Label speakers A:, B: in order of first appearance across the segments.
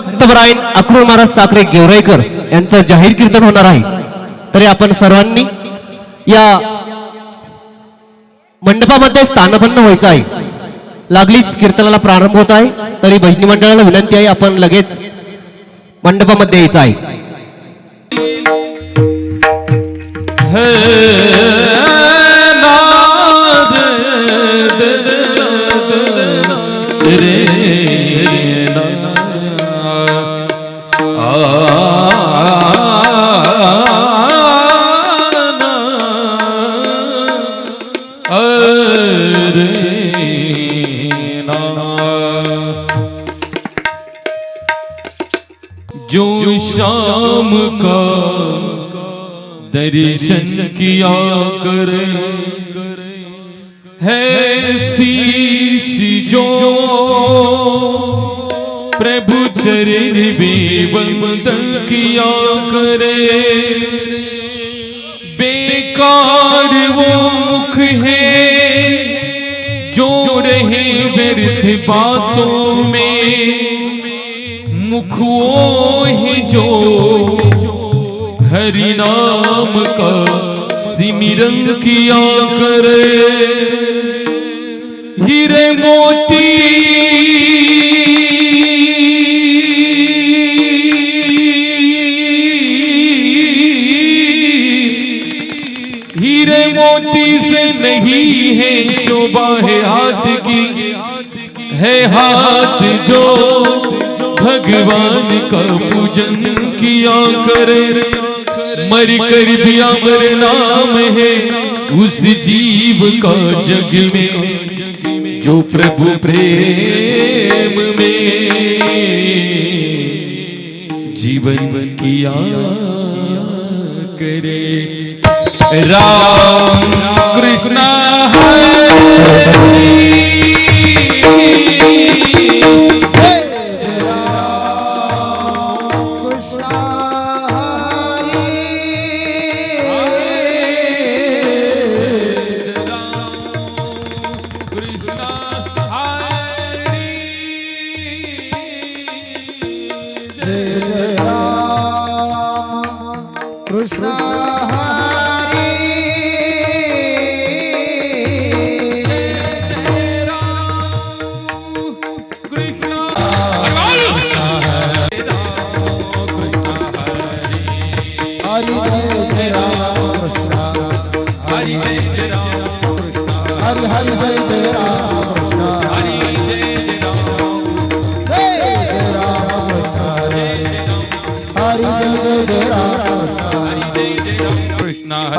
A: दत्तबरायन अक्रूर महाराज साखरे गेवराईकर यांचं जाहीर कीर्तन होणार आहे. तरी आपण सर्वांनी या मंडपामध्ये स्थानपन्न व्हायचं आहे. लागलीच कीर्तनाला प्रारंभ होत आहे. तरी भजनी मंडळाला विनंती आहे आपण लगेच मंडपामध्ये यायचं आहे.
B: शाम का दर्शन किया करे। है जो प्रभु चरण बेबंदन किया करे। बेकार वो मुख है जो रहे व्यर्थ बातों में। मुख वो है जो हरि नाम का सिमरन किया करे हीरे मोती। हीरे मोती से नहीं है शोभा, है हाथ की, है हाथ जो भगवान का पूजन किया करे। मर कर दिया नाम है। उस जीव का जग में, जो प्रभु प्रेम में जीवन किया करे। राम कृष्ण हरे।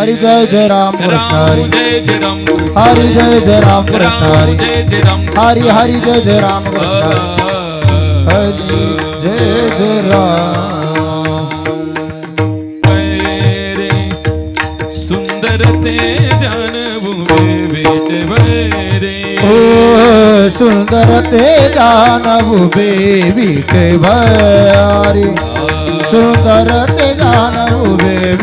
C: कृष्ण
B: हरि।
C: हरि। जय जय राम कृष्ण हरि। जय जय राम हरि। हरि हरि जय जय राम कृष्ण हरि। जय जय राम।
B: सुंदर ते भूमि बेट भरे।
C: ओ सुंदर ते बेबीट भारी। सुंदर ते जानव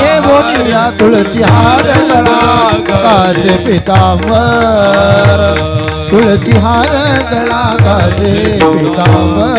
B: ठेवोनिया तुलसी हार
C: गळा कासे पितांबर. तुलसी हार गळा कासे पितांबर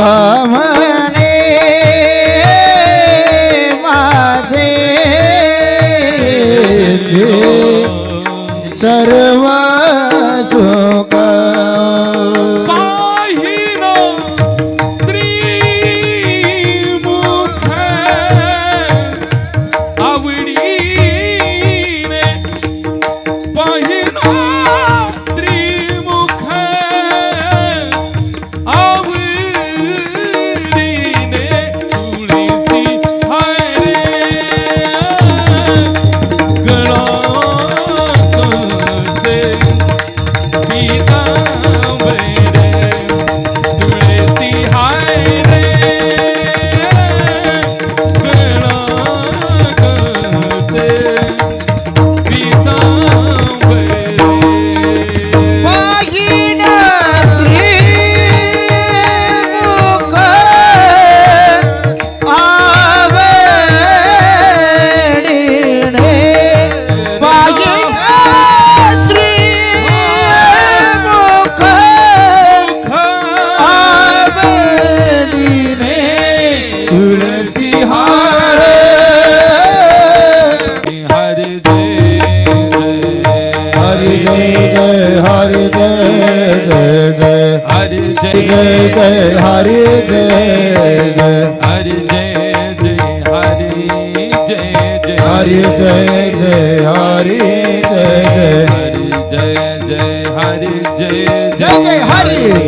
B: আমার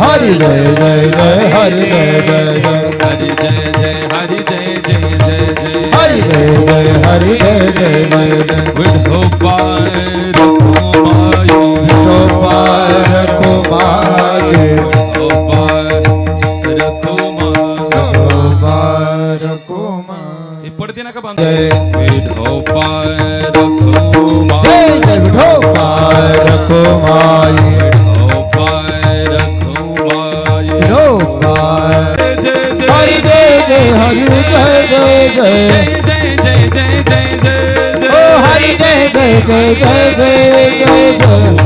C: हरि
B: जय जय जय हरि जय जय जय
C: हरि जय जय हरि जय जय जय
B: जय हरि जय जय
C: हरि जय जय जय जय
B: विठोबाय विठोबाय
C: कुमार
B: हे पडते ना
C: जय
B: विठोबाय रखुमाई
C: जय
B: विठोबाय
C: હરિ જય જય જય જય જય જય જય જય હરિ જય જય જય જય જય જય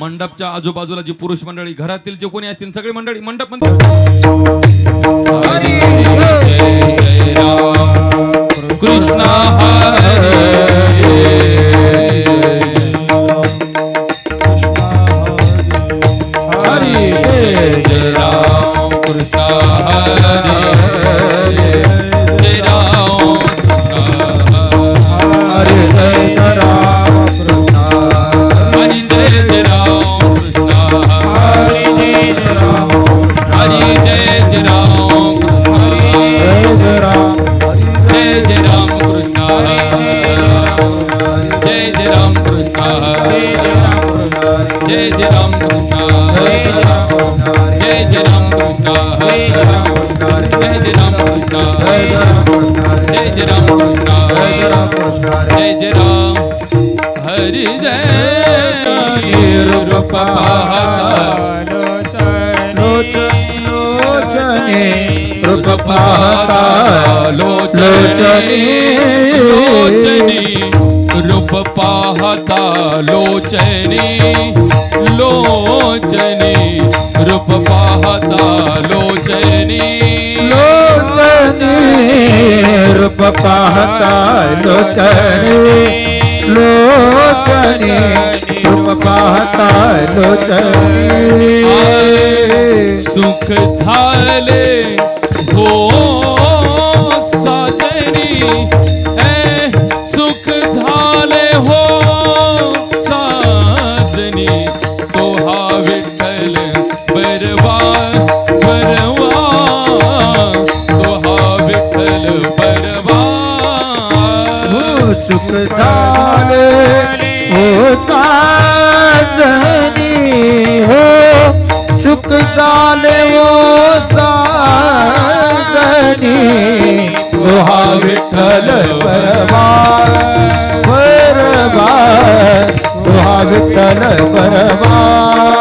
B: मंडपच्या आजूबाजूला जी पुरुष मंडळी घरातील जे कोणी असतील सगळे मंडळी मंडपमध्ये
C: લોચની રૂપ પાહતા લોચની લોચની
B: રૂપ પાહતા લોચની લોચની રૂપ
C: પાહતા લોચની लोचने तुम पाहता
B: लोचने सुख झाले हो साजनी हो
C: सुख झाले हो साजनी। गुहा विठ्ठल परमार परमार गुहा विठ्ठल
B: परमार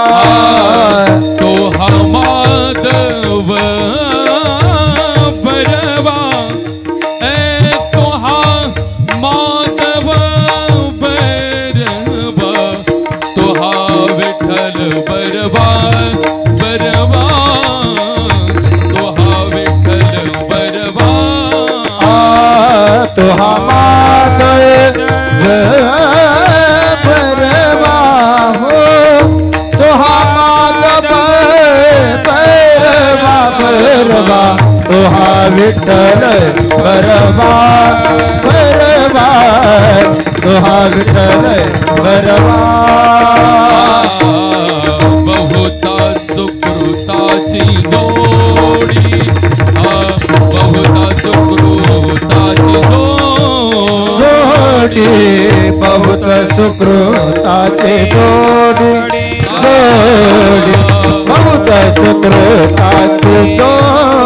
B: हा विठ्ठल
C: परवा तो हा विठ्ठल परवा
B: बहुता सुकृताची जोडी बहुता सुकृताची जोडी
C: बहुत सुकृताचे जोडी. जोडी बहुत सुकृताचे जोडी.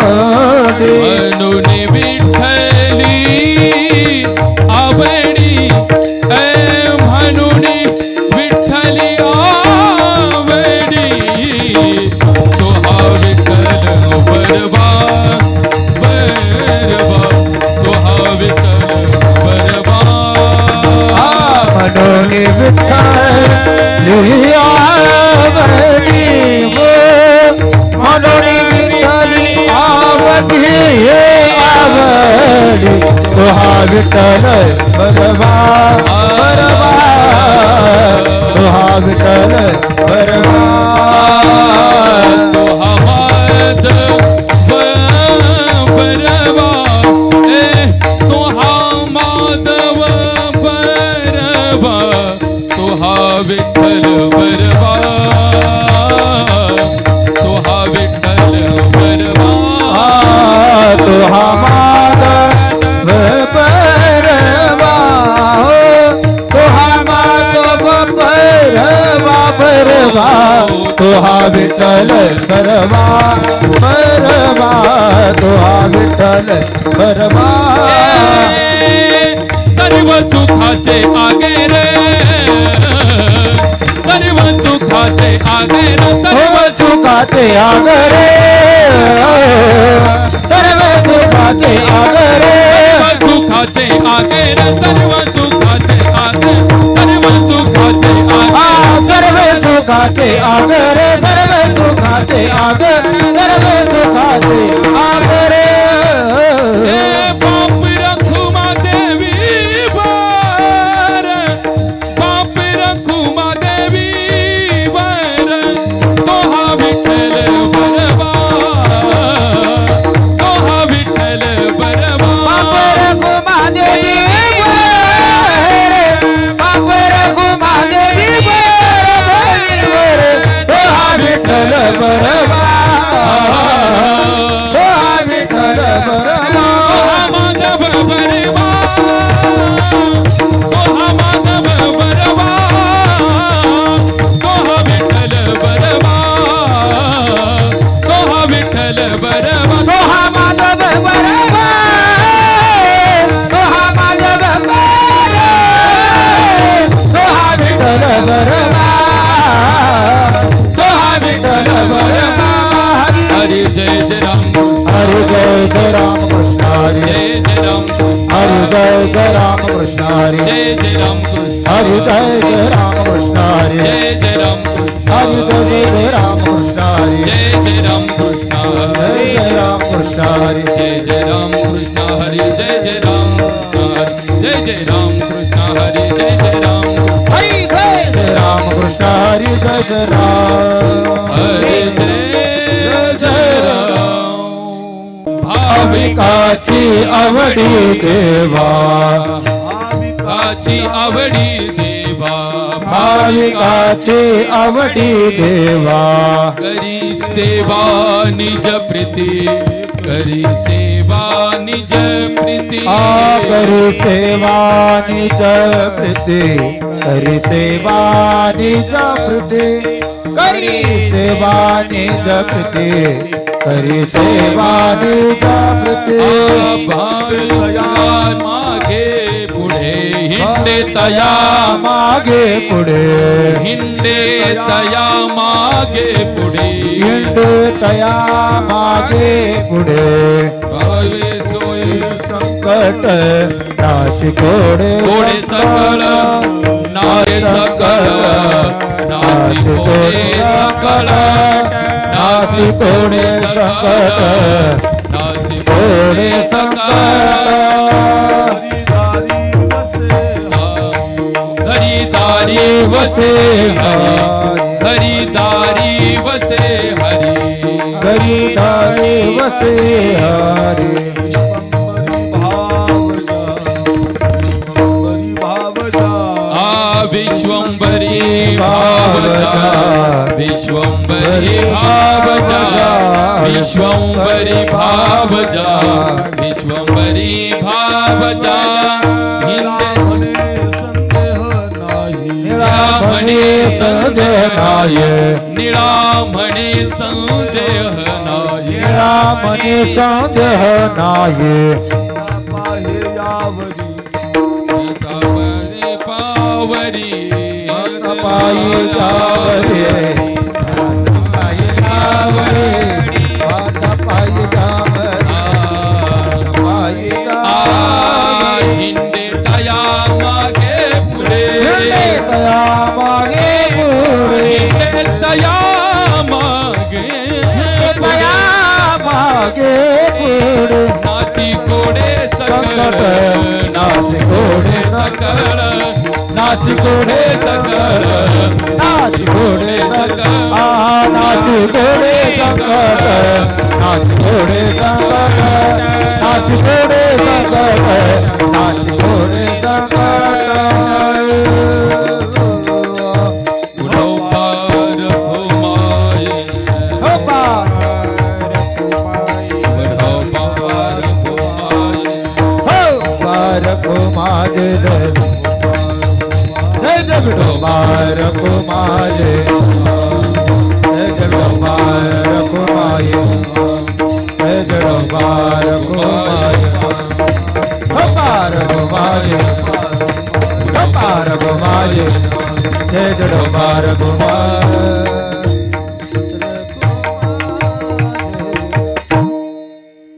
C: परवा तो हा हा विठ्ठल परवा परवा तो हा विठ्ठल परवा
B: सर्व सुखाचे आगे रे. सर्व सुखाचे आगे रे
C: सर्व सुखाचे आगरे सर्व सुखाचे आगरे
B: सुखाचे आगे रे सर्व सुखाचे आग रे सर्व सुखाचे आग
C: सर्व सुखाचे आग. जय राम कृष्ण
B: जय जय राम कृष्ण
C: हरी जय जय राम कृष्ण हरी
B: जय जय राम
C: हरी जय जय राम कृष्ण हरी
B: जय जय राम
C: हरी
B: जय जय राम कृष्ण हरी जय जय राम हरे जय जय राम भाविकाची
C: आवडी देवा।
B: भाविकाची आवडी देवा।
C: भाविकाची आवडी देवा।
B: करी सेवा निज प्रीती। करी सेवा निज प्रीती।
C: आ करी सेवा निज प्रीती। करी सेवा निज प्रीती। करी सेवा निज प्रीती। करी सेवा निज प्रीती।
B: भाविका मागे। हिंडे तया
C: मागे पुढे
B: हिंडे तया मागे पुढे
C: हिंड तया मागे पुढे संकट नाशी कोडे
B: कोडे सकळ नारे सकळ नासी कोडे सकळ
C: नासी कोडे संकट
B: नासी
C: कोडे
B: कोडे हरी घरी दारी वसे हरी।
C: गरीदारी वसे हरे।
B: आ विश्वंभरी भावजा विश्वंभरी भावजा विश्वंभरी भावजा विश्वंभरी भावजा
C: निळा म्हणे संदेह नाय
B: निळा म्हणे संदेह पावरी
C: निळा म्हणे लागे फूड
B: नाची कोडे सकळ
C: नाची कोडे
B: सकळ
C: नाची कोडे
B: सकळ
C: नाची कोडे सकळ आ नाची कोडे सकळ नाची कोडे सकळ नाची कोडे सकळ नाची कोडे सकळ કુમાર કુમાર જગમાર કુમાય જગમાર કુમાય અપાર કુમાય અપાર કુમાય કુમાર.